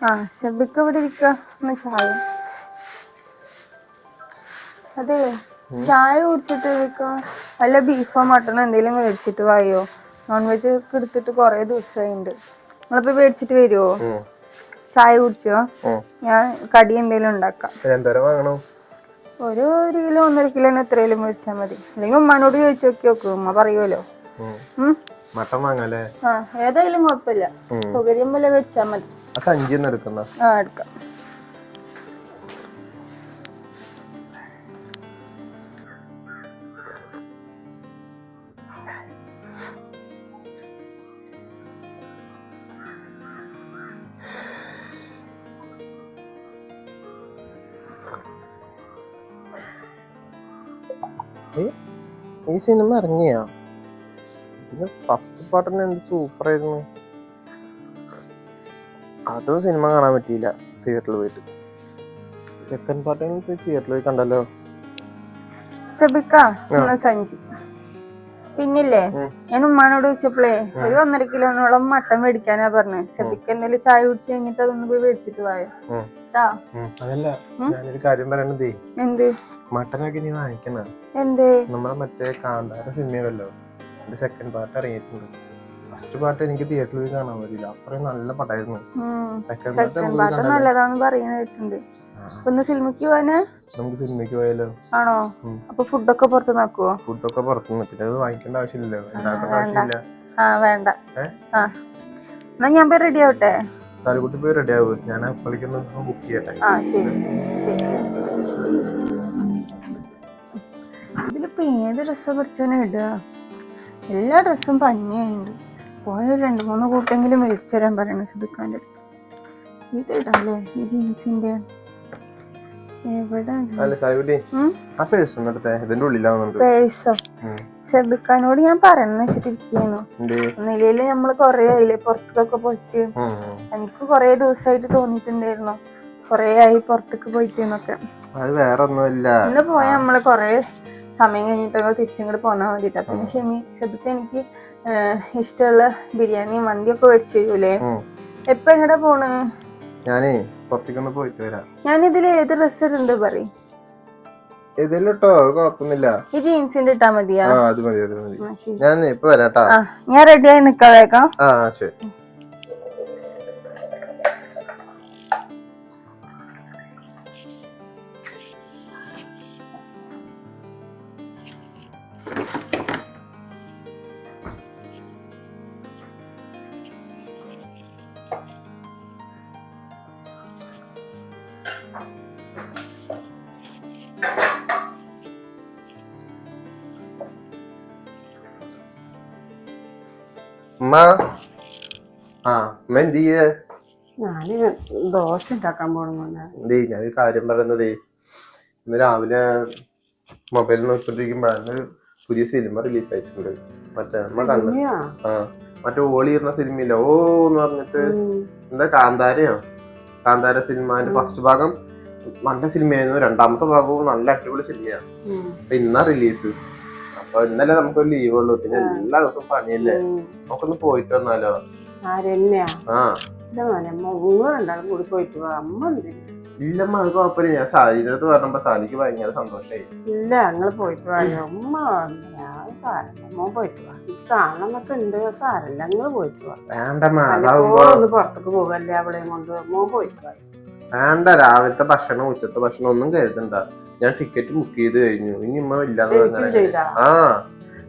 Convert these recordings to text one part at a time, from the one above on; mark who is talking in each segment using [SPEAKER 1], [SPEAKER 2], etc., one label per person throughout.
[SPEAKER 1] ആ ഷബിക്ക് ഇവിടെ ഇരിക്ക? ഒന്ന് ചായ. അതെ ചായ കുടിച്ചിട്ട് വല്ല ബീഫോ മട്ടണോ എന്തെങ്കിലും മേടിച്ചിട്ട് വായോ? നോൺ വെജ് ഒക്കെ എടുത്തിട്ട് കൊറേ ദിവസമായിണ്ട് നിങ്ങളിപ്പോ മേടിച്ചിട്ട്
[SPEAKER 2] വരുവോ?
[SPEAKER 1] ചായ കുടിച്ചോ? ഞാൻ കടി എന്തെങ്കിലും ഉണ്ടാക്കാം. ഒരു ഒരു കിലോ ഒന്നര കിലോ എത്രയും മേടിച്ചാൽ മതി. അല്ലെങ്കിൽ ഉമ്മാനോട് ചോദിച്ചു നോക്കി നോക്കൂ ഉമ്മ പറയുമല്ലോ
[SPEAKER 2] മട്ടൻ വാങ്ങാല്ലേ?
[SPEAKER 1] ആ ഏതായാലും കുഴപ്പമില്ല. സൗകര്യം പോലെ മേടിച്ചാൽ മതി.
[SPEAKER 2] സഞ്ചിന്ന് എടുക്കുന്ന?
[SPEAKER 1] ആ എടുക്കാം.
[SPEAKER 2] ഈ സിനിമ ഇറങ്ങിയാ? ഫസ്റ്റ് പാട്ടിന് എന്ത് സൂപ്പർ ആയിരുന്നു. അതും സിനിമ കാണാൻ പറ്റിയില്ല തിയേറ്ററിൽ പോയിട്ട്. സെക്കൻഡ് പാർട്ടിന് തിയേറ്ററിൽ പോയി കണ്ടല്ലോ.
[SPEAKER 1] ഷബിക്ക സഞ്ചി പിന്നില്ലേ? ഞാൻ ഉമ്മാനോട് ചോദിച്ചപ്പോഴേ ഒരു ഒന്നര കിലോനോളം മട്ടൻ മേടിക്കാനാ പറഞ്ഞു. ഷബിക്ക് എന്തെങ്കിലും ചായ കുടിച്ച് കഴിഞ്ഞിട്ട് അതൊന്ന് പോയി മേടിച്ചിട്ട് പോയോ
[SPEAKER 2] അതല്ല? ഞാനൊരു കാര്യം പറയണതേ.
[SPEAKER 1] എന്ത്?
[SPEAKER 2] മട്ടനൊക്കെ നീ വാങ്ങിക്കണ.
[SPEAKER 1] എന്തേ?
[SPEAKER 2] നമ്മളെ മറ്റേ കാന്താര സിനിമയല്ലോ സെക്കൻഡ് പാർട്ട് ഇറങ്ങിയിട്ടുണ്ട്. ഫസ്റ്റ് പാർട്ട് എനിക്ക് തിയേറ്ററിൽ പോയി കാണാൻ പറ്റില്ല അത്രയും നല്ല പടമായിരുന്നു. സെക്കൻഡ് പാർട്ട്
[SPEAKER 1] നല്ലതാന്ന് പറയണ കേട്ടിട്ടുണ്ട്. ഒന്ന് സിനിമയ്ക്ക് പോവാനാ?
[SPEAKER 2] നമുക്ക് സിനിമയ്ക്ക് പോയാലോ?
[SPEAKER 1] ആണോ. അപ്പൊ ഫുഡൊക്കെ പുറത്ത് നോക്കുവോ
[SPEAKER 2] ഫുഡൊക്കെ പുറത്ത് പിന്നെ അത് വാങ്ങിക്കേണ്ട ആവശ്യമില്ലല്ലോ. ഉണ്ടാക്കേണ്ട
[SPEAKER 1] വേണ്ട.
[SPEAKER 2] ആവശ്യമില്ല.
[SPEAKER 1] ആ വേണ്ട. എന്നാ ഞാൻ പോയി റെഡി ആവട്ടെ?
[SPEAKER 2] സാലുകുട്ടി പോയി റെഡി ആവും. ഞാൻ അപ്പോഴേക്കൊന്ന് ബുക്ക് ചെയ്യട്ടെ.
[SPEAKER 1] ആ ശരി. ശരി. ഇതിലിപ്പോ ഏത് ഡ്രസ്സാ പഠിച്ചവനെ ഇടുക. എല്ലാ ഡ്രസ്സും പഞ്ഞയുണ്ട് പോയ രണ്ട് മൂന്ന് കൂട്ടെങ്കിലും മേടിച്ചു തരാൻ പറയണം സുബിക്കാന്റെ അടുത്ത്. ഇത് ഇടാല്ലേ ഈ ജീൻസിന്റെ. സെബിക്കാനോട് ഞാൻ പറയണെന്ന് വെച്ചിട്ടിരിക്കുന്നു. നിലയിൽ നമ്മൾ കൊറേ ആയില്ലേ? പുറത്തേക്കൊക്കെ പോയിട്ട്. എനിക്ക് കൊറേ ദിവസമായിട്ട് തോന്നിയിട്ടുണ്ടായിരുന്നു. കൊറേ ആയി പുറത്തേക്ക് പോയിട്ട് എന്നൊക്കെ
[SPEAKER 2] അത് വേറെ ഒന്നുമില്ല
[SPEAKER 1] ഇന്ന് പോയ നമ്മൾ കൊറേ സമയം കഴിഞ്ഞിട്ട് ഞങ്ങൾ തിരിച്ചിങ്ങോട്ട് പോന്നാൽ മതിട്ട്. അപ്പൊ. ഷെമി സെബിക്ക് എനിക്ക് ഇഷ്ടമുള്ള ബിരിയാണി മന്തി ഒക്കെ മേടിച്ചു തരൂലേ? എപ്പ എങ്ങടെ പോണ്?
[SPEAKER 2] ഞാനേ പുറത്തേക്കൊന്ന് പോയിട്ട് വരാം.
[SPEAKER 1] ഞാൻ ഇതിൽ ഏത് ഡ്രസ് ഉണ്ട് പറയും?
[SPEAKER 2] ഇതിലിട്ടോ കുഴപ്പമൊന്നുമില്ല
[SPEAKER 1] ഈ ജീൻസിന്റെ ഇട്ടാ മതിയാ?
[SPEAKER 2] ആ അത് മതി അത് മതി. ഞാൻ ഇപ്പൊ വരാട്ടാ.
[SPEAKER 1] ഞാൻ റെഡി ആയി നിക്കാതേക്കാം
[SPEAKER 2] ആ ശരി. ഉമ്മ. ആ ഉമ്മ എന്ത് ചെയ്യേ?
[SPEAKER 3] ഞാൻ ദോശ ഉണ്ടാക്കാൻ
[SPEAKER 2] എന്തേ ഞാനൊരു കാര്യം പറയുന്നതേ. ഇന്ന് രാവിലെ മൊബൈൽ നോക്കിക്കൊണ്ടിരിക്കുമ്പോഴാണ് പുതിയ സിനിമ റിലീസ് ആയിട്ടുണ്ട് മറ്റേ നമ്മ കണ്ടു ആ മറ്റേ ഓളി ഇരുന്ന സിനിമയില്ല? ഓ എന്ന് പറഞ്ഞിട്ട്. എന്താ കാന്താരയോ? കാന്താര സിനിമ ഫസ്റ്റ് ഭാഗം നല്ല സിനിമയായിരുന്നു. രണ്ടാമത്തെ ഭാഗവും നല്ല അടിപൊളി സിനിമയാണ് അപ്പൊ ഇന്നാ റിലീസ്. അപ്പൊ ഇന്നലെ നമുക്കൊരു ലീവ് ഉള്ളൂ. പിന്നെ എല്ലാ ദിവസവും പണിയല്ലേ? നമുക്കൊന്ന് പോയിട്ട് വന്നാലോ? ആ.
[SPEAKER 3] കൂടി പോയിട്ട് അമ്മ
[SPEAKER 2] ഇല്ലമ്മ അത് കുഴപ്പമില്ല. ഞാൻ സാലിന്റെ അടുത്ത് പറഞ്ഞപ്പോ സാലിക്ക് ഭയങ്കര സന്തോഷമായി
[SPEAKER 3] ഇല്ല ഞങ്ങൾ പോയിട്ട് വായോ സാരല്ല അമ്മ പോയിട്ട് വാ. എനിക്ക് കാണണമെന്നൊക്കെ ഉണ്ട്. സാരല്ല ഞങ്ങൾ പോയിട്ട് വാ.
[SPEAKER 2] വേണ്ടമ്മ അതാവുമ്പോ
[SPEAKER 3] ഒന്ന് പുറത്തേക്ക് പോകല്ലേ അവളെയും കൊണ്ട്. മോൻ പോയിട്ട് വാ.
[SPEAKER 2] വേണ്ട രാവിലത്തെ ഭക്ഷണം ഉച്ചത്തെ ഭക്ഷണം ഒന്നും കരുതണ്ട. ഞാൻ ടിക്കറ്റ് ബുക്ക് ചെയ്ത് കഴിഞ്ഞു. ഇനി ഉമ്മ ഇല്ലാന്ന് പറഞ്ഞാൽ ആ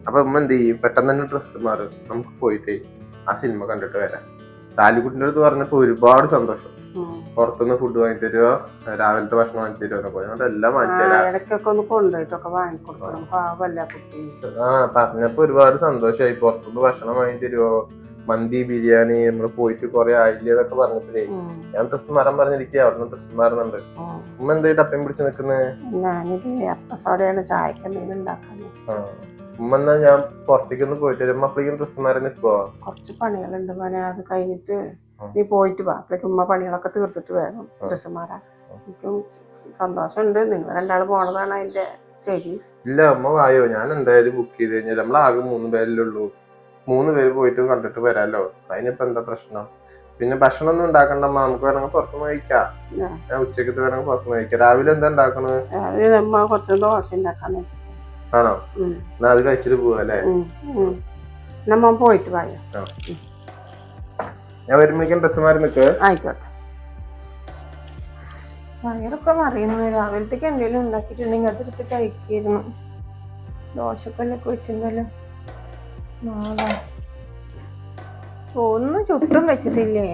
[SPEAKER 2] അപ്പൊ ഉമ്മ എന്ത് ചെയ്യും? പെട്ടെന്ന് തന്നെ ഡ്രസ്സ് മാറും. നമുക്ക് പോയിട്ട് ആ സിനിമ കണ്ടിട്ട് വരാം. സാലിക്കുട്ടിന്റെ അടുത്ത് പറഞ്ഞപ്പോ ഒരുപാട് സന്തോഷം. പുറത്തുനിന്ന് ഫുഡ് വാങ്ങി തരുമോ രാവിലത്തെ ഭക്ഷണം വാങ്ങി തരുമോ എന്നൊക്കെ അതുകൊണ്ട് എല്ലാം വാങ്ങിച്ചു ആ. പറഞ്ഞപ്പോ ഒരുപാട് സന്തോഷമായി പുറത്തുനിന്ന് ഭക്ഷണം വാങ്ങി തരുമോ മന്തി ബിരിയാണി നമ്മൾ പോയിട്ട് കുറെ ആയില്ലേ എന്നൊക്കെ പറഞ്ഞപ്പോഴേ ഞാൻ ഡ്രസ് മാറാൻ പറഞ്ഞിരിക്കുക അവിടുന്ന് ഡ്രസ് മാറുന്നുണ്ട്. ഉമ്മ എന്താ അപ്പം പിടിച്ച് നിക്കുന്നത് ഉമ്മ എന്നാ ഞാൻ പുറത്തേക്ക് ഒന്ന് പോയിട്ട് വരുമ്പോ അപ്പഴേക്കും ഡ്രസ് മാറി നിൽക്കുവോ
[SPEAKER 3] കുറച്ച് പണികളുണ്ട് മോനെ അത് കഴിഞ്ഞിട്ട് നീ പോയിട്ട് വാ. അപ്പഴേക്കും ഉമ്മ പണികളൊക്കെ തീർത്തിട്ട് വേണം ഡ്രസ് മാറാൻ. എനിക്കും സന്തോഷമുണ്ട്. നിങ്ങൾ രണ്ടാൾ പോണതാണ് അതിന്റെ ശരി.
[SPEAKER 2] ഇല്ല ഉമ്മ വായോ. ഞാൻ എന്തായാലും ബുക്ക് ചെയ്ത് കഴിഞ്ഞാൽ നമ്മൾ ആകെ മൂന്ന് പേരല്ലേ ഉള്ളൂ. മൂന്ന് പേര് പോയിട്ട് കണ്ടിട്ട് വരാലോ? അതിനിപ്പോ എന്താ പ്രശ്നം? പിന്നെ ഭക്ഷണം ഒന്നും ഉണ്ടാക്കണ്ട നമുക്ക് വേണമെങ്കിൽ പുറത്തുനിന്ന് കഴിക്കാം.
[SPEAKER 3] ഉച്ചയ്ക്ക്
[SPEAKER 2] ഞാൻ ഉച്ചക്കത്തെ വേണമെങ്കിൽ പുറത്തുനിന്ന് കഴിക്കാം. രാവിലെ എന്താ ഉണ്ടാക്കണത്
[SPEAKER 3] രാവിലെ നമ്മ കുറച്ച് ദോശ ഉണ്ടാക്കാന്ന് വെച്ചിട്ട്.
[SPEAKER 2] ആണോ? എന്നാ അത് കഴിച്ചിട്ട് പോവാ അല്ലേ.
[SPEAKER 3] നമ്മ പോയിട്ട് വായോ?
[SPEAKER 2] ഞാൻ വരുമ്പോഴേക്കും ഡ്രസ്സ് മാറി നിൽക്ക്
[SPEAKER 3] ആയിക്കോട്ടെ.
[SPEAKER 1] വയറൊക്കെ മറിയുന്നു. രാവിലത്തേക്ക് എന്തെങ്കിലും ഉണ്ടാക്കിയിട്ടുണ്ടെങ്കിൽ അതെടുത്ത് കഴിക്കായിരുന്നു. ദോശക്കല്ലൊക്കെ വെച്ചിട്ടുണ്ടല്ലോ നാളെ ഒന്നും ചുട്ടും വെച്ചിട്ടില്ലേ?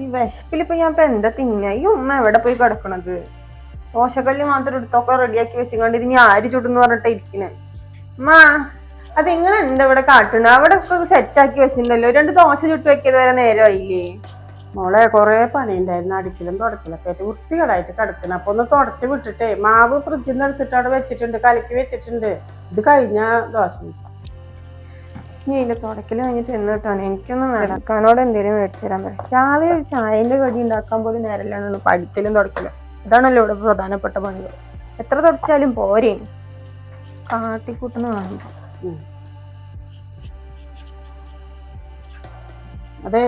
[SPEAKER 1] ഈ വിശപ്പിലിപ്പോ ഞാൻ ഇപ്പൊ എന്താ തിന്ന? ഈ ഉമ്മ എവിടെ പോയി കിടക്കണത്? ദോശക്കല്ല് മാത്രം എടുത്തൊക്കെ റെഡിയാക്കി ഇത് ഞാൻ ആര് ചുടുന്ന് പറഞ്ഞിട്ടാ ഇരിക്കണേ? മാ അത് എങ്ങനെ എന്താ ഇവിടെ കാട്ടണ? അവിടെ ഒക്കെ സെറ്റാക്കി വെച്ചിട്ടുണ്ടല്ലോ. രണ്ട് ദോശ ചുട്ട് വെക്കിയത് വരെ നേരമായില്ലേ?
[SPEAKER 3] മോളെ കൊറേ പണിയുണ്ടായിരുന്നു. അടിക്കലും തുടക്കലൊക്കെ ആയിട്ട് വൃത്തികളായിട്ട് കിടക്കണം. അപ്പൊ ഒന്ന് തുടച്ച് വിട്ടിട്ടേ മാവ് ഫ്രിഡ്ജിൽ നിന്ന് എടുത്തിട്ട് അവിടെ വെച്ചിട്ടുണ്ട് കലക്കി വെച്ചിട്ടുണ്ട്. ഇത് കഴിഞ്ഞ ദോശ.
[SPEAKER 1] നീ എന്റെ തുടക്കൽ കഴിഞ്ഞിട്ട് എന്ന് കിട്ടാൻ എനിക്കൊന്നും നടക്കാനോട് എന്തേലും മേടിച്ചു തരാൻ പറയാം രാവിലെ ഒരു ചായന്റെ കടി ഉണ്ടാക്കാൻ പോലും നേരല്ലാണ് പഠിക്കലും തുടക്കലും. ഇതാണല്ലോ ഇവിടെ പ്രധാനപ്പെട്ട പണികൾ. എത്ര തുടച്ചാലും പോരേ കാട്ടിക്കൂട്ടുന്ന കാണുമ്പോ
[SPEAKER 3] അതെ.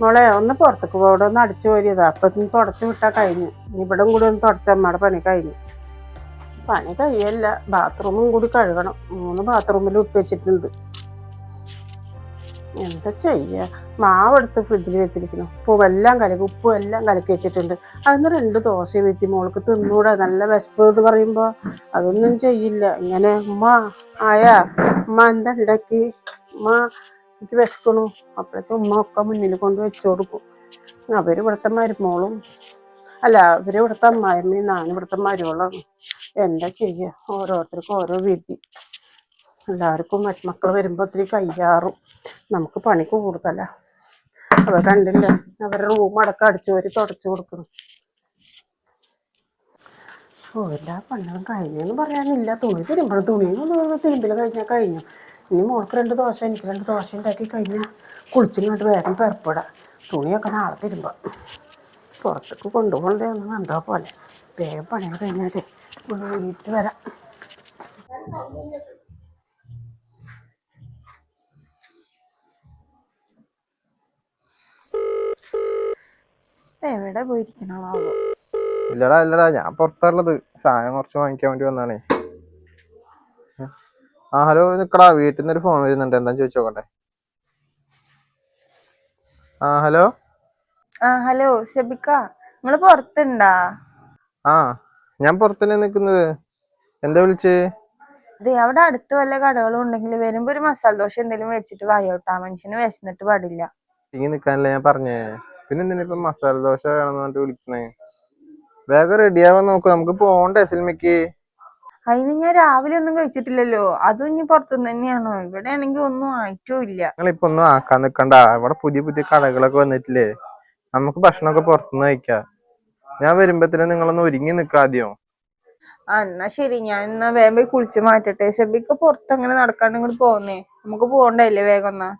[SPEAKER 3] മോളെ ഒന്ന് പുറത്തേക്ക് പോടെ ഒന്ന് അടിച്ചു പോരിയതാ അപ്പൊ തുടച്ചു വിട്ടാ കഴിഞ്ഞു. ഇവിടെ കൂടി ഒന്ന് തുടച്ച പണി കഴിഞ്ഞു. പണി കഴിയല്ല. ബാത്റൂമും കൂടി കഴുകണം. മൂന്ന് ബാത്റൂമിൽ ഇട്ട് വെച്ചിട്ടുണ്ട്. എന്താ ചെയ്യ? മാവ് എടുത്ത് ഫ്രിഡ്ജിൽ വെച്ചിരിക്കുന്നു. പൂവെല്ലാം കലക്കി ഉപ്പും എല്ലാം കലക്കി വെച്ചിട്ടുണ്ട്. അതിന് രണ്ട് ദോശ വീട്ടി മോൾക്ക് തിന്നൂടെ? നല്ല വിശപ്പ് എന്ന് പറയുമ്പോ അതൊന്നും ചെയ്യില്ല. ഇങ്ങനെ ഉമ്മ ആയ ഉമ്മ എന്താ ഉണ്ടാക്കി ഉമ്മ എനിക്ക് വിശക്കണു അപ്പോഴേക്കും ഉമ്മ ഒക്കെ മുന്നിൽ കൊണ്ട് വെച്ചു കൊടുക്കും അവർ ഇവിടുത്തെ അല്ല അവർ ഇവിടുത്തെ അമ്മായിമ്മയും നാനും ഇവിടുത്തെ മരുമോളാണ് എന്താ ചെയ്യുക ഓരോരുത്തർക്കും ഓരോ വിധി. എല്ലാവർക്കും മക്കൾ വരുമ്പോൾ ഒത്തിരി കയ്യാറും. നമുക്ക് പണി കൂടുതല. അവർ കണ്ടില്ല? അവരുടെ റൂം അടക്കം അടിച്ചു വരി തുടച്ചു കൊടുക്കണം ഓ എല്ലാ പണികളും കഴിഞ്ഞെന്ന് പറയാനില്ല. തുണി തിരുമ്പോൾ തുണിയും തിരുമ്പിൽ കഴിഞ്ഞാൽ കഴിഞ്ഞു ഇനി മോൾക്ക് രണ്ട് ദോശ എനിക്ക് രണ്ട് ദോശ ഉണ്ടാക്കി കഴിഞ്ഞാൽ കുളിച്ചിങ്ങോട്ട് വേഗം പെറപ്പെടാം. തുണിയൊക്കെ നാളെ തിരുമ്പ. പുറത്തേക്ക് കൊണ്ടുപോകണ്ടേ ഒന്ന് എന്താ പോലെ? വേഗം പണികൾ കഴിഞ്ഞാൽ വീട്ടിൽ വരാം.
[SPEAKER 1] എവിടെ പോയിരിക്കണോ
[SPEAKER 2] ഇല്ലടാ ഇല്ലടാ ഞാൻ പുറത്തുള്ളത് സാധനം കുറച്ച് വാങ്ങിക്കാൻ വേണ്ടി വന്നാണേ. ആ ഹലോ നിക്കടാ വീട്ടിൽ നിന്ന് ഒരു ഫോൺ വരുന്നുണ്ട് എന്താ ചോദിച്ചോക്കട്ടെ ആ ഹലോ?
[SPEAKER 1] ആ ഹലോ ഷെബിക്ക നിങ്ങൾ പുറത്തുണ്ടാ?
[SPEAKER 2] ആ ഞാൻ പുറത്തന്നെ നിക്കുന്നത്. എന്താ വിളിച്ചേ?
[SPEAKER 1] അതെ അവിടെ അടുത്ത് വല്ല കടകളും ഉണ്ടെങ്കിൽ വരുമ്പോ ഒരു മസാല ദോശ എന്തെങ്കിലും മേടിച്ചിട്ട് വായോട്ടാ മനുഷ്യന് വിശന്നിട്ട് പാടില്ല.
[SPEAKER 2] ഇങ്ങനെ നിക്കാനല്ലേ ഞാൻ പറഞ്ഞേ? പിന്നെ എന്തിനാ ഇപ്പൊ മസാല ദോശ വേണമെന്ന് പറഞ്ഞിട്ട് വിളിക്കണേ? വേഗം റെഡിയാവാൻ നോക്ക്. നമുക്ക് പോണ്ടേ സിനിമയ്ക്ക്?
[SPEAKER 1] അതിന് ഞാൻ രാവിലെ ഒന്നും കഴിച്ചിട്ടില്ലല്ലോ. അതും ഇനി പുറത്തുനിന്ന് തന്നെയാണോ? ഇവിടെ ആണെങ്കിൽ ഒന്നും ആയിട്ടും ഇല്ല.
[SPEAKER 2] നിങ്ങൾ ഇപ്പൊ ഒന്നും ആക്കാൻ നിക്കണ്ട. ഇവിടെ പുതിയ പുതിയ കടകളൊക്കെ വന്നിട്ടില്ലേ? നമുക്ക് ഭക്ഷണമൊക്കെ പുറത്തുനിന്ന് കഴിക്കാം. ഞാൻ വരുമ്പത്തിന് നിങ്ങളൊന്ന് ഒരുങ്ങി നിക്കാദ്യം
[SPEAKER 1] ആ എന്നാ ശരി. ഞാൻ എന്നാ വേഗം പോയി കുളിച്ച് മാറ്റട്ടെ. ഷെബിക്ക് പുറത്ത് അങ്ങനെ നടക്കാണ്ട് ഇങ്ങോട്ട് പോന്നേ. നമുക്ക് പോകണ്ടല്ലേ വേഗം എന്നാ?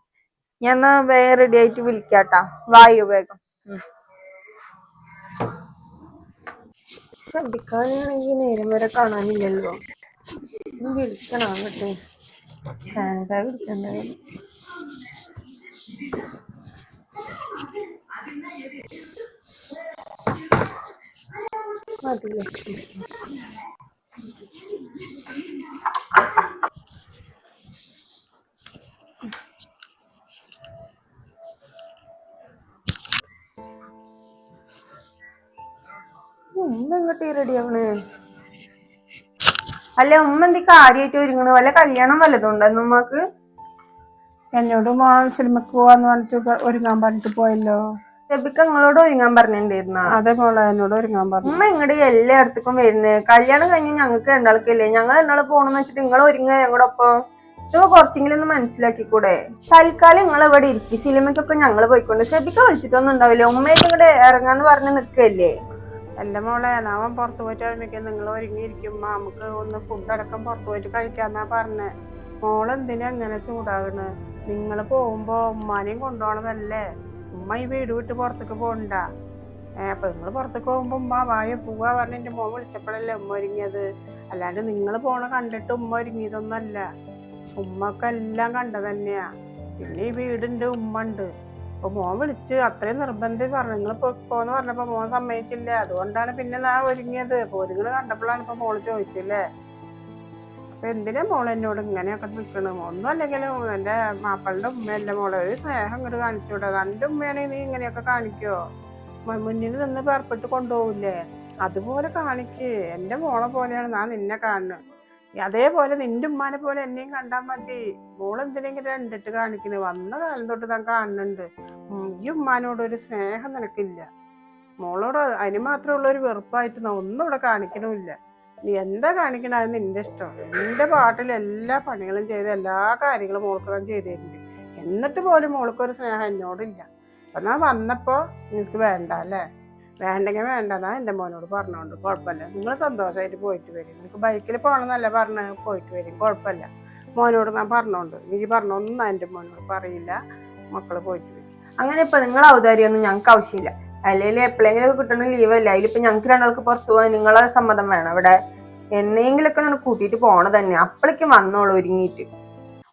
[SPEAKER 1] ഞാൻ വേഗം റെഡി ആയിട്ട് വിളിക്കാട്ടാ. വായു വേഗം. ശ്രദ്ധിക്കാനാണെങ്കിൽ നേരം വരെ കാണാനില്ലല്ലോ. വിളിക്കണം കേട്ടെ എടുക്കണ്ടേ ഉമ്മ എങ്ങോട്ടേ റെഡി ആവണ് അല്ല ഉമ്മ എന്തി കാര്യമായിട്ട് ഒരുങ്ങണ? വല്ല കല്യാണം വല്ലതും ഉണ്ടെന്ന് ഉമ്മക്ക്?
[SPEAKER 3] എന്നോട് മോൻ സിനിമക്ക് പോവാന്ന് പറഞ്ഞിട്ട് ഒരുങ്ങാൻ പറഞ്ഞിട്ട് പോയല്ലോ.
[SPEAKER 1] ചെബിക്ക് നിങ്ങളോട് ഒരുങ്ങാൻ പറഞ്ഞിട്ടുണ്ടായിരുന്ന?
[SPEAKER 3] അതെ മോളെ എന്നോട് ഒരുങ്ങാൻ പറഞ്ഞു.
[SPEAKER 1] ഉമ്മ ഇങ്ങോട്ട് എല്ലായിടത്തേക്കും വരുന്നത് കല്യാണം കഴിഞ്ഞ് ഞങ്ങൾക്ക് രണ്ടാൾക്കല്ലേ? ഞങ്ങൾ രണ്ടാൾ പോണെന്ന് വെച്ചിട്ട് നിങ്ങൾ ഒരുങ്ങ ഞങ്ങളുടെ ഒപ്പം ഇതൊക്കെ കുറച്ചെങ്കിലും ഒന്ന് മനസ്സിലാക്കിക്കൂടെ? തൽക്കാലം നിങ്ങൾ ഇവിടെ ഇരിക്കും? സിനിമയ്ക്കൊക്കെ ഞങ്ങൾ പോയിക്കൊണ്ട്. ശബിക്ക വിളിച്ചിട്ടൊന്നും ഉണ്ടാവില്ല. ഉമ്മയൊക്കെ ഇങ്ങോട്ട് ഇറങ്ങാന്ന് പറഞ്ഞ് നിൽക്കല്ലേ
[SPEAKER 3] അല്ല മോളെ നാമൻ പുറത്തു പോയിട്ട് വരുമ്പോഴേക്കും നിങ്ങൾ ഒരുങ്ങിയിരിക്കും. നമുക്ക് ഒന്ന് ഫുഡ് അടക്കം പുറത്ത് പോയിട്ട് കഴിക്കാന്നാ പറഞ്ഞേ. മോൾ എന്തിനാ അങ്ങനെ ചൂടാകണ്? നിങ്ങൾ പോകുമ്പോൾ ഉമ്മാനെയും കൊണ്ടുപോകണതല്ലേ ഉമ്മ ഈ വീട് വിട്ട് പുറത്തേക്ക് പോകണ്ട. അപ്പൊ നിങ്ങൾ പുറത്തേക്ക് പോകുമ്പോൾ ഉമ്മ വായ പോവാ പറഞ്ഞ് എന്റെ മോൻ വിളിച്ചപ്പോഴല്ലേ ഉമ്മ ഒരുങ്ങിയത്. അല്ലാണ്ട് നിങ്ങൾ പോണ കണ്ടിട്ട് ഉമ്മ ഒരുങ്ങിയതൊന്നുമല്ല. ഉമ്മക്കെല്ലാം കണ്ടതന്നെയാ. പിന്നെ ഈ വീടുണ്ട് ഉമ്മ ഉണ്ട്. അപ്പൊ മോൻ വിളിച്ച് അത്രയും നിർബന്ധം പറഞ്ഞു. നിങ്ങൾ പോന്ന് പറഞ്ഞപ്പോ മോൻ സമ്മതിച്ചില്ല? അതുകൊണ്ടാണ് പിന്നെ ഞാൻ ഒരുങ്ങിയത്. അപ്പൊ ഒരുങ്ങണ് കണ്ടപ്പോഴാണ് ഇപ്പൊ മോൾ ചോദിച്ചില്ലേ? അപ്പൊ എന്തിനാ മോൾ എന്നോട് ഇങ്ങനെയൊക്കെ നിൽക്കണം ഒന്നും അല്ലെങ്കിലും എന്റെ ഉമ്മ ഉമ്മയല്ല മോളെ. ഒരു സ്നേഹം ഇങ്ങോട്ട് കാണിച്ചൂടെ. എന്റെ ഉമ്മയാണെങ്കിൽ നീ ഇങ്ങനെയൊക്കെ കാണിക്കോ? മുന്നിൽ നിന്ന് പേർപ്പെട്ട് കൊണ്ടുപോകില്ലേ? അതുപോലെ കാണിക്ക്. എന്റെ മോളെ പോലെയാണ്. ഞാൻ നിന്നെ കാണുന്നത്. അതേപോലെ നിന്റെ ഉമ്മാനെ പോലെ എന്നെയും കണ്ടാൽ മതി. മോൾ എന്തിനെങ്കിലും രണ്ടിട്ട് കാണിക്കണ്. വന്ന കാലം തൊട്ട് താൻ കാണുന്നുണ്ട്. ഈ ഉമ്മാനോട് ഒരു സ്നേഹം നിനക്കില്ല. മോളോട് അതിന് മാത്രമുള്ള ഒരു വെറുപ്പായിട്ട് ഒന്നും ഇവിടെ കാണിക്കണമില്ല. നീ എന്താ കാണിക്കണ? അത് നിന്റെ ഇഷ്ടം. നിന്റെ പാട്ടിൽ എല്ലാ പണികളും ചെയ്ത് എല്ലാ കാര്യങ്ങളും മോൾക്ക് താൻ ചെയ്തു തരുന്നുണ്ട് എന്നിട്ട് പോലും മോൾക്കൊരു സ്നേഹം എന്നോടില്ല. അപ്പൊ ഞാൻ വന്നപ്പോൾ നിനക്ക് വേണ്ട അല്ലേ? വേണ്ടെങ്കിൽ വേണ്ടതാ എന്റെ മോനോട് പറഞ്ഞോണ്ട് കുഴപ്പമില്ല. നിങ്ങൾ സന്തോഷമായിട്ട് പോയിട്ട് വരും. നിങ്ങൾക്ക് ബൈക്കിൽ പോകണമെന്നല്ല പറഞ്ഞ പോയിട്ട് വരും. കുഴപ്പമില്ല. മോനോട് ഞാൻ പറഞ്ഞോണ്ട് നീ പറഞ്ഞൊന്നും എന്റെ മോനോട് പറയില്ല. മക്കൾ പോയിട്ട് വരും.
[SPEAKER 1] അങ്ങനെ ഇപ്പം നിങ്ങൾ ഔദാര്യമൊന്നും ഞങ്ങൾക്ക് ആവശ്യമില്ല. അല്ലെങ്കിൽ എപ്പോഴെങ്കിലും കിട്ടുന്ന ലീവല്ല അതിലിപ്പോൾ ഞങ്ങൾക്ക് രണ്ടാൾക്ക് പുറത്തു പോകാൻ നിങ്ങളെ സമ്മതം വേണം. ഇവിടെ എന്നെങ്കിലൊക്കെ നിങ്ങൾ കൂട്ടിയിട്ട് പോണ തന്നെ. അപ്പോഴേക്കും വന്നോളൂ ഒരുങ്ങിയിട്ട്.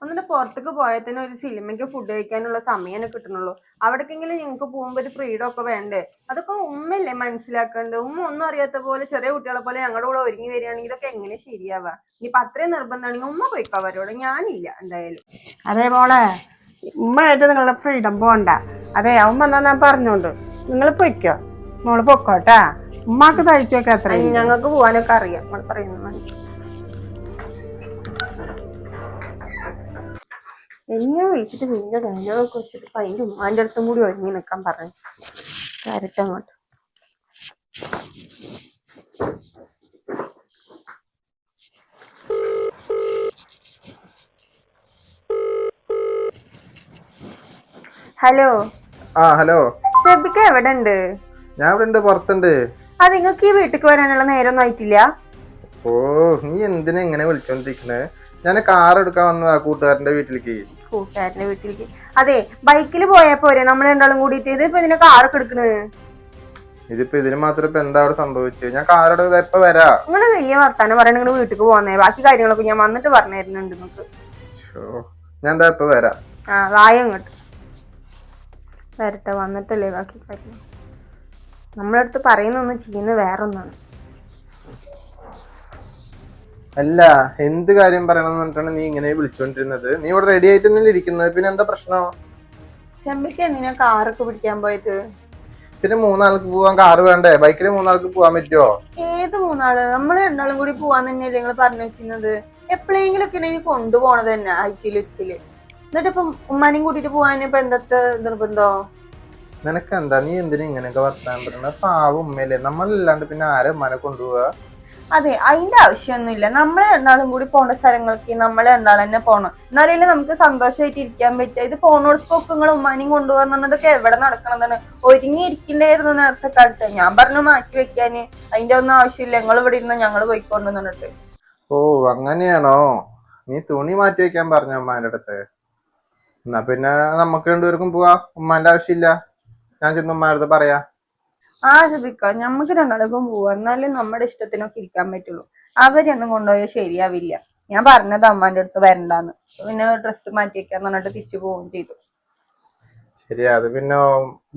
[SPEAKER 1] എന്നിട്ട് പുറത്തേക്ക് പോയാൽ തന്നെ ഒരു സിനിമയ്ക്ക് ഫുഡ് കഴിക്കാനുള്ള സമയമേ കിട്ടണുള്ളൂ. അവിടേക്കെങ്കിലും ഞങ്ങൾക്ക് പോകുമ്പോൾ ഒരു ഫ്രീഡം ഒക്കെ വേണ്ടേ? അതൊക്കെ ഉമ്മയല്ലേ മനസ്സിലാക്കേണ്ടത്? ഉമ്മ ഒന്നും അറിയാത്ത പോലെ ചെറിയ കുട്ടികളെ പോലെ ഞങ്ങളുടെ കൂടെ ഒരുങ്ങി വരികയാണെങ്കിൽ ഇതൊക്കെ എങ്ങനെ ശരിയാവാ? ഇനിയിപ്പൊ അത്രയും നിർബന്ധമാണെങ്കിൽ ഉമ്മ പോയിക്കോ അവരോട്? ഞാനില്ല എന്തായാലും.
[SPEAKER 3] അതേ മോളെ ഉമ്മയായിട്ട് നിങ്ങളുടെ ഫ്രീഡം പോണ്ട. അതെ അവൻ വന്നാ ഞാൻ പറഞ്ഞോണ്ട്. നിങ്ങൾ പൊയ്ക്കോ. മോൾ പൊക്കോട്ടാ. ഉമ്മാക്ക് തയ്ച്ചു വെക്കാം അത്ര
[SPEAKER 1] ഞങ്ങൾക്ക് പോകാനൊക്കെ അറിയാം. നമ്മൾ പറയുന്നത് എന്നെ വിളിച്ചിട്ട് നിന്റെ ഡയലോഗൊക്കെ വെച്ചിട്ട് പയ്യും അതിന്റെ അടുത്തും കൂടി ഒരുങ്ങി നിൽക്കാൻ പറഞ്ഞു. കരട്ട് അങ്ങോട്ട്. ഹലോ.
[SPEAKER 4] ആ ഹലോ.
[SPEAKER 1] സെബിക്ക എവിടെ ഉണ്ട്
[SPEAKER 4] ഞാൻ ഇവിടെ ഉണ്ട് പുറത്തുണ്ട്.
[SPEAKER 1] ആ നിങ്ങൾക്ക് ഈ വീട്ടിലേക്ക് വരാനുള്ള നേരമൊന്നും ആയിട്ടില്ല?
[SPEAKER 4] ഓ നീ എന്തിനാ ഇങ്ങനെ വിളിച്ചോണ്ടിരിക്കണേ? ഞാൻ കാർ എടുക്കാൻ വന്നതാ കൂട്ടുകാരന്റെ വീട്ടിലേക്ക്.
[SPEAKER 1] കൂട്ടുകാരന്റെ വീട്ടിലേക്ക്. അതെ ബൈക്കിൽ പോയപ്പോ നമ്മൾ രണ്ടാളും കൂടിയിട്ട്. ഇത് ഇപ്പൊ ഇതിനെ കാറൊക്കെ എടുക്കണത്
[SPEAKER 4] ഇതിപ്പോ ഇതിന് മാത്രം ഇപ്പൊ എന്താ അവിടെ സംഭവിച്ചത് ഞാൻ കാർ എടുക്കാൻ ഇപ്പൊ വരാ.
[SPEAKER 1] നിങ്ങൾ വലിയ വർത്താനം പറയണ നിങ്ങൾ വീട്ടിലേക്ക് പോകുന്നേ ബാക്കി കാര്യങ്ങളൊക്കെ ഞാൻ വന്നിട്ട് പറഞ്ഞു തരുന്നുണ്ട് നിങ്ങൾക്ക്
[SPEAKER 4] ഷോ ഞാൻ എന്താ ഇപ്പൊ വരാ.
[SPEAKER 1] ആ വായ ഇങ്ങോട്ട്. വരട്ടെ വന്നിട്ടല്ലേ ബാക്കി കാര്യം നമ്മളടുത്ത് പറയുന്നൊന്നും ചെയ്യുന്നത് വേറൊന്നാണ്.
[SPEAKER 4] അല്ല എന്ത് കാര്യം പറയണമെന്ന് പറഞ്ഞിട്ടാണ് നീ ഇങ്ങനെ വിളിച്ചോണ്ടിരുന്നത്? നീ ഇവിടെ റെഡി ആയിട്ട് തന്നെ ഇരിക്കുന്നത്. പിന്നെ എന്താ പ്രശ്നം?
[SPEAKER 1] ചെമ്പിക്ക് എന്തിനാ കാറൊക്കെ പിടിക്കാൻ പോയത്?
[SPEAKER 4] പിന്നെ മൂന്നാൾക്ക് പോവാൻ കാറ് വേണ്ടേ? ബൈക്കിൽ മൂന്നാൾക്ക് പോവാൻ പറ്റുമോ
[SPEAKER 1] ഏത് മൂന്നാൾ? നമ്മൾ രണ്ടാളും കൂടി പോവാൻ തന്നെയല്ലേ നിങ്ങൾ പറഞ്ഞു വെച്ചിരുന്നത്. എപ്പോഴെങ്കിലും ഒക്കെ കൊണ്ടുപോണത് തന്നെ ആഴ്ചയിൽ ഒരിക്കൽ എന്നിട്ട് ഇപ്പം ഉമ്മാനെയും കൂട്ടിട്ട് പോവാൻ ഇപ്പൊ എന്തത്തെ നിർബന്ധോ?
[SPEAKER 4] നിനക്ക് എന്താ നീ എന്തിനാ ഇങ്ങനെയൊക്കെ വർത്താൻ പറയുന്നത്? പാവ ഉമ്മയല്ലേ? നമ്മളല്ലാണ്ട് പിന്നെ ആരെ ഉമ്മാനെ കൊണ്ടുപോവാ?
[SPEAKER 1] അതെ അതിന്റെ ആവശ്യമൊന്നുമില്ല നമ്മൾ രണ്ടാളും കൂടി പോകേണ്ട സ്ഥലങ്ങൾക്ക് നമ്മൾ രണ്ടാളും തന്നെ പോകണം എന്നാലേ നമുക്ക് സന്തോഷമായിട്ട് ഇരിക്കാൻ പറ്റുക ഇത് പോണോടത്തൊക്കെ നിങ്ങൾ ഉമ്മാനെയും കൊണ്ടുപോകുന്നതൊക്കെ എവിടെ നടക്കണതാണ് ഒരുങ്ങി ഇരിക്കണ്ടായിരുന്നു നേരത്തെ കാലത്ത്. ഞാൻ പറഞ്ഞു മാറ്റി വെക്കാൻ അതിന്റെ ഒന്നും ആവശ്യമില്ല. ഞങ്ങൾ ഇവിടെ ഇരുന്ന് ഞങ്ങൾ പോയിക്കൊണ്ടുവന്നിട്ട്
[SPEAKER 4] ഓ അങ്ങനെയാണോ? നീ തുണി മാറ്റി വെക്കാൻ പറഞ്ഞ ഉമ്മാന്റെ അടുത്ത്. എന്നാ പിന്നെ നമുക്ക് രണ്ടുപേർക്കും പോവാ. ഉമ്മാന്റെ ആവശ്യമില്ല. ഞാൻ ചെന്ന് ഉമ്മാരുടെ പറയാ.
[SPEAKER 1] ആ ഷബിക്ക നമുക്ക് രണ്ടാളും പോവാ. എന്നാലേ നമ്മുടെ ഇഷ്ടത്തിനൊക്കെ ഇരിക്കാൻ പറ്റുള്ളൂ. അവരൊന്നും കൊണ്ടുപോയാൽ ശരിയാവില്ല. ഞാൻ പറഞ്ഞത് അമ്മാന്റെ അടുത്ത് വരണ്ടാന്ന്. പിന്നെ ഡ്രസ്സ് മാറ്റി വെക്കാൻ പറഞ്ഞിട്ട് തിരിച്ചു പോവുകയും ചെയ്തു.
[SPEAKER 4] ശരിയാ അത് പിന്നെ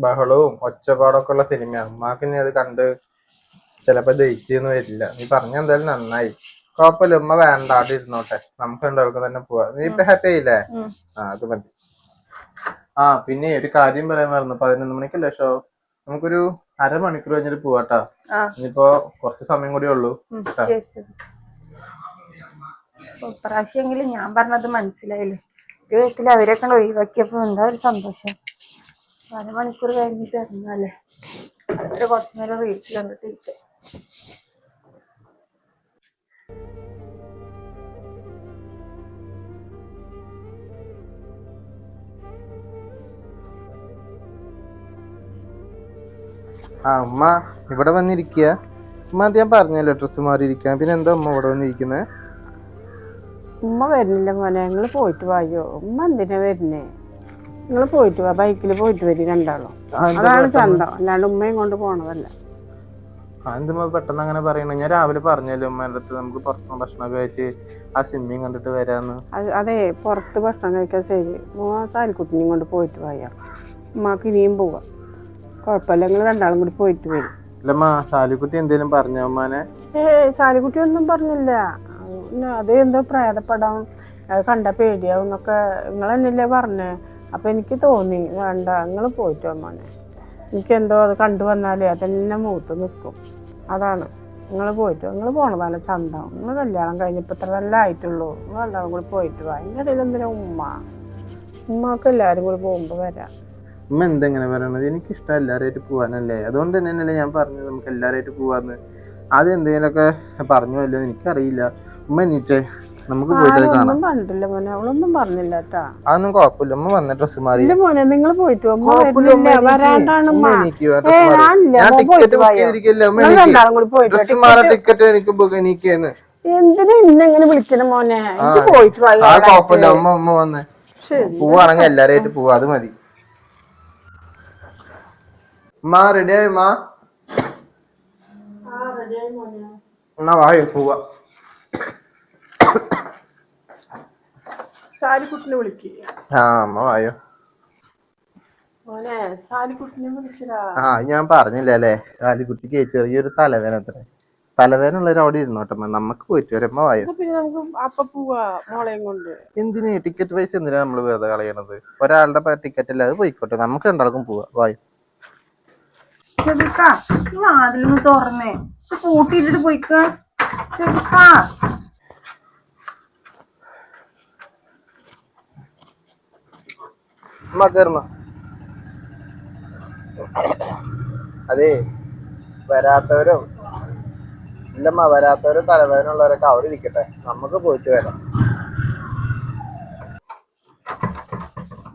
[SPEAKER 4] ബഹളവും ഒച്ചപ്പാടൊക്കെ ഉള്ള സിനിമ അമ്മയ്ക്ക് ഇനി അത് കണ്ട് ചിലപ്പോ ദയിച്ചെന്ന് വരില്ല. നീ പറഞ്ഞ എന്തായാലും നന്നായി. കുഴപ്പമില്ല ഉമ്മ വേണ്ട അവിടെ ഇരുന്നോട്ടെ. നമുക്ക് രണ്ടുപേർക്കും തന്നെ പോവാ. നീ ഇപ്പൊ ഹാപ്പി ആയില്ലേ. ആ അത് മതി. ആ പിന്നെ ഒരു കാര്യം പറയാൻ മറന്നു. പതിനൊന്ന് മണിക്കല്ലേ ഷോ നമുക്കൊരു അരമണിക്കൂർ കഴിഞ്ഞിട്ട് പോവാട്ടാ. ഇനിയിപ്പോ കുറച്ച് സമയം കൂടി ഉള്ളൂ.
[SPEAKER 1] ഇപ്രാവശ്യമെങ്കിലും ഞാൻ പറഞ്ഞത് മനസ്സിലായില്ലേ? ഒരു വിധത്തിൽ അവരൊക്കെ ഒഴിവാക്കിയപ്പോ എന്താ ഒരു സന്തോഷം. അരമണിക്കൂർ കഴിഞ്ഞിട്ട് ഇറങ്ങാല്ലേ അവർ കുറച്ചു നേരം റീൽസ് കണ്ടിട്ട്
[SPEAKER 4] ആ ഉമ്മ ഇവിടെ വന്നിരിക്കുക ഉമ്മ അത് ഞാൻ പറഞ്ഞല്ലോ ഡ്രസ്സ് മാറിയിരിക്കാൻ. പിന്നെ എന്താ ഉമ്മ ഇവിടെ വന്നിരിക്കുന്നത്
[SPEAKER 3] ഉമ്മ വരുന്നില്ല മോനെ. നിങ്ങൾ പോയിട്ട് വായോ. ഉമ്മ എന്തിനാ വരുന്നേ? നിങ്ങൾ പോയിട്ട് വാ. ബൈക്കിൽ പോയിട്ട് വരും രണ്ടാളും. അതാണ് ചന്തം. അല്ലാണ്ട് ഉമ്മയും കൊണ്ട് പോണതല്ല.
[SPEAKER 4] അതെന്തുമ്പോ പെട്ടെന്ന് അങ്ങനെ പറയണ? ഞാൻ രാവിലെ പറഞ്ഞല്ലോ ഉമ്മേന്റെ അടുത്ത് നമുക്ക് പുറത്തുനിന്ന് ഭക്ഷണം കഴിച്ച് ആ സിമ്മിങ് കണ്ടിട്ട് വരാന്ന്.
[SPEAKER 3] അതെ പുറത്ത് ഭക്ഷണം കഴിക്കാൻ ശരി. മോ ചാലിക്കുട്ടിനെയും കൊണ്ട് പോയിട്ട് പോയാ ഉമ്മാക്ക് ഇനിയും പോവാം. കുഴപ്പമില്ല. രണ്ടാളും കൂടി പോയിട്ട് വരും.
[SPEAKER 4] സാലിക്കുട്ടി എന്തേലും പറഞ്ഞോ അമ്മാനെ
[SPEAKER 3] ഏ സാലിക്കുട്ടി ഒന്നും പറഞ്ഞില്ല. പിന്നെ അത് എന്തോ പ്രേതപ്പെടാം അത് കണ്ട പേടിയാവും എന്നൊക്കെ നിങ്ങൾ എന്നല്ലേ പറഞ്ഞേ? അപ്പൊ എനിക്ക് തോന്നി വേണ്ട നിങ്ങൾ പോയിട്ട് മോനെ? എനിക്കെന്തോ അത് കണ്ടു വന്നാലേ അതെന്നെ മൂത്ത് നിൽക്കും അതാണ്. നിങ്ങൾ പോയിട്ട്? നിങ്ങൾ പോണതാണ് ചന്ത. നിങ്ങൾ കല്യാണം കഴിഞ്ഞപ്പോൾ ഇത്ര നല്ല ആയിട്ടുള്ളൂ. നിങ്ങൾ എല്ലാവരും കൂടി പോയിട്ട് വാ. അതിന്റെ ഇടയിൽ എന്തിനാ ഉമ്മ? ഉമ്മക്ക് എല്ലാവരും കൂടി പോകുമ്പോൾ വരാം.
[SPEAKER 4] ഉമ്മ എന്തെങ്ങനെ പറയണത്? എനിക്കിഷ്ടം എല്ലാവരുമായിട്ട് പോകാനല്ലേ അതുകൊണ്ട് തന്നെ തന്നെയല്ലേ ഞാൻ പറഞ്ഞത് നമുക്ക് എല്ലാവരുമായിട്ട് പോവാന്ന്. അത് എന്തെങ്കിലുമൊക്കെ പറഞ്ഞു അല്ലോ എനിക്കറിയില്ല. ഉമ്മ എണീറ്റേ നമുക്ക് പോയിട്ട് കാണാം.
[SPEAKER 3] കണ്ടില്ല മോനെ. അവളൊന്നും പറഞ്ഞില്ല കേട്ടാ
[SPEAKER 4] അതൊന്നും കുഴപ്പമില്ല. ഉമ്മ വന്ന ഡ്രസ് മാറി.
[SPEAKER 3] ഇല്ല മോനെ നിങ്ങൾ പോയിട്ട്
[SPEAKER 4] മാറ്. ടിക്കറ്റ് എനിക്ക് ബുക്ക് എണീക്കേന്ന്.
[SPEAKER 3] എന്തിനാ ഇന്നെങ്ങനെ വിളിക്കണം മോനെ? എനിക്ക്. പോയിട്ട്.
[SPEAKER 4] കുഴപ്പമില്ല. ഉമ്മ ഉമ്മ വന്ന്. പോവാണെങ്കിൽ എല്ലാരായിട്ട് പോവാ. അത് മതി. ഉമ്മ റെഡിയായി മാ എന്നാ വായോ പോവാ
[SPEAKER 3] സാരിക്കുട്ടിനെ വിളിക്കുക
[SPEAKER 4] ആ അമ്മ വായോ
[SPEAKER 3] മോനെ സാരിക്കുട്ടിനെ വിളിക്കടാ
[SPEAKER 4] ആ ഞാൻ പറഞ്ഞില്ല അല്ലേ? സാലിക്കുട്ടിക്ക് ചെറിയൊരു തലവേദന അത്ര. തലവേദന ഉള്ളവർ അവിടെ ഇരുന്നു കേട്ടോ നമുക്ക് പോയിട്ട് വരുമ്പോ വായോ?
[SPEAKER 3] പിന്നെ നമുക്ക് അപ്പ പോവാ മോളെയും കൊണ്ട്.
[SPEAKER 4] എന്തിന് ടിക്കറ്റ് പൈസ എന്തിനാ നമ്മൾ വെറുതെ കളയണത്? ഒരാളുടെ ടിക്കറ്റ് അല്ലാതെ അത് പോയിക്കോട്ടെ. നമുക്ക് രണ്ടാൾക്കും പോവാ. വായോ?
[SPEAKER 1] ചെറുക്കാ ഈ വാതിലൊന്ന് തുറന്നേ. പൂട്ടിയിട്ടിട്ട് പോയിക്ക.
[SPEAKER 4] കേറുമ്മ അതെ വരാത്തവരും ഇല്ലമ്മ വരാത്തവരും തലവേദന ഉള്ളവരൊക്കെ അവിടെ ഇരിക്കട്ടെ. നമുക്ക് പോയിട്ട് വരാം.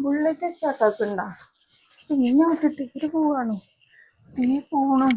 [SPEAKER 1] ബുള്ളറ്റ് സ്റ്റാർട്ടാക്കുണ്ടോ പിന്നെ വിട്ടിട്ട് ഇവർ പോവാണോ നീ പോണം